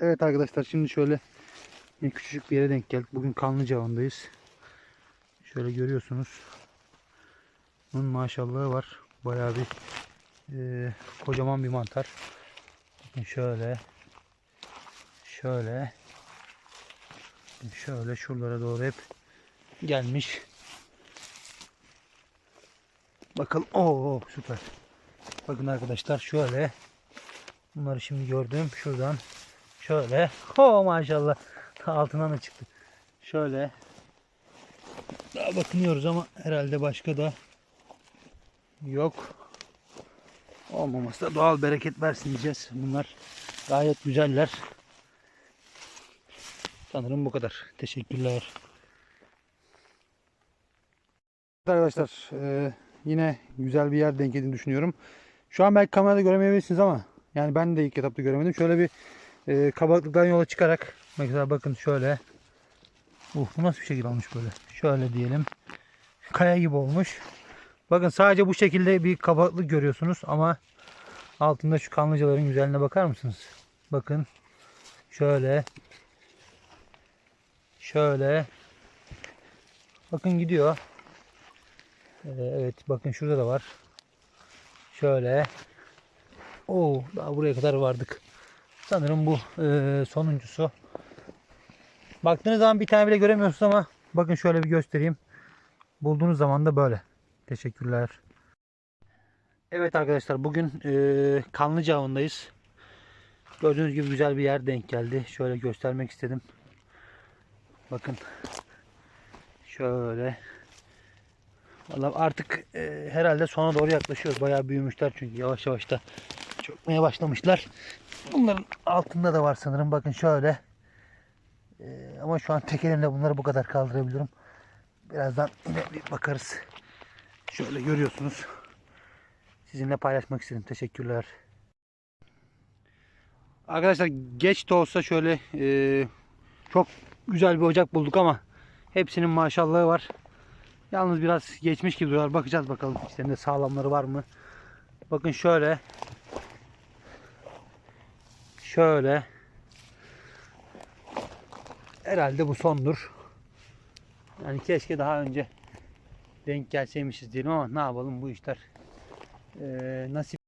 Evet arkadaşlar şimdi şöyle küçücük bir yere denk geldik. Bugün Kanlıca Avı'ndayız. Şöyle görüyorsunuz. Bunun maşallahı var. Bayağı bir e, kocaman bir mantar. Bakın şöyle. Şöyle. Şöyle şuralara doğru hep gelmiş. Bakalım. Oo süper. Bakın arkadaşlar şöyle. Bunları şimdi gördüm. Şuradan şöyle. Ho maşallah. Ta altından da çıktı. Şöyle. Daha bakınıyoruz ama herhalde başka da yok. Olmaması da doğal bereket versin diyeceğiz. Bunlar gayet güzeller. Sanırım bu kadar. Teşekkürler. Arkadaşlar e, yine güzel bir yer denk geldiğini düşünüyorum. Şu an belki kamerada göremeyebilirsiniz ama yani ben de ilk etapta göremedim. Şöyle bir e, kabaklıktan yola çıkarak mesela bakın şöyle uh, bu nasıl bir şekil olmuş böyle. Şöyle diyelim. Kaya gibi olmuş. Bakın sadece bu şekilde bir kabaklık görüyorsunuz ama altında şu kanlıcaların güzelliğine bakar mısınız? Bakın şöyle şöyle bakın gidiyor. Ee, evet bakın şurada da var. Şöyle. Oo daha buraya kadar vardık. Sanırım bu e, sonuncusu. Baktığınız zaman bir tane bile göremiyorsunuz ama bakın şöyle bir göstereyim. Bulduğunuz zaman da böyle. Teşekkürler. Evet arkadaşlar bugün e, Kanlıca Avı'ndayız. Gördüğünüz gibi güzel bir yer denk geldi. Şöyle göstermek istedim. Bakın. Şöyle. Vallahi artık e, herhalde sona doğru yaklaşıyoruz. Bayağı büyümüşler çünkü yavaş yavaş da çökmeye başlamışlar. Bunların altında da var sanırım. Bakın şöyle. E, ama şu an tek elimle bunları bu kadar kaldırabiliyorum. Birazdan yine bir bakarız. Şöyle görüyorsunuz. Sizinle paylaşmak istedim. Teşekkürler. Arkadaşlar geç de olsa şöyle e, çok güzel bir ocak bulduk ama hepsinin maşallahı var. Yalnız biraz geçmiş gibi duruyor. Bakacağız bakalım içlerinde sağlamları var mı? Bakın şöyle. Şöyle. Herhalde bu sondur. Yani keşke daha önce denk gelseymişiz diyelim ama ne yapalım bu işler. Ee, nasip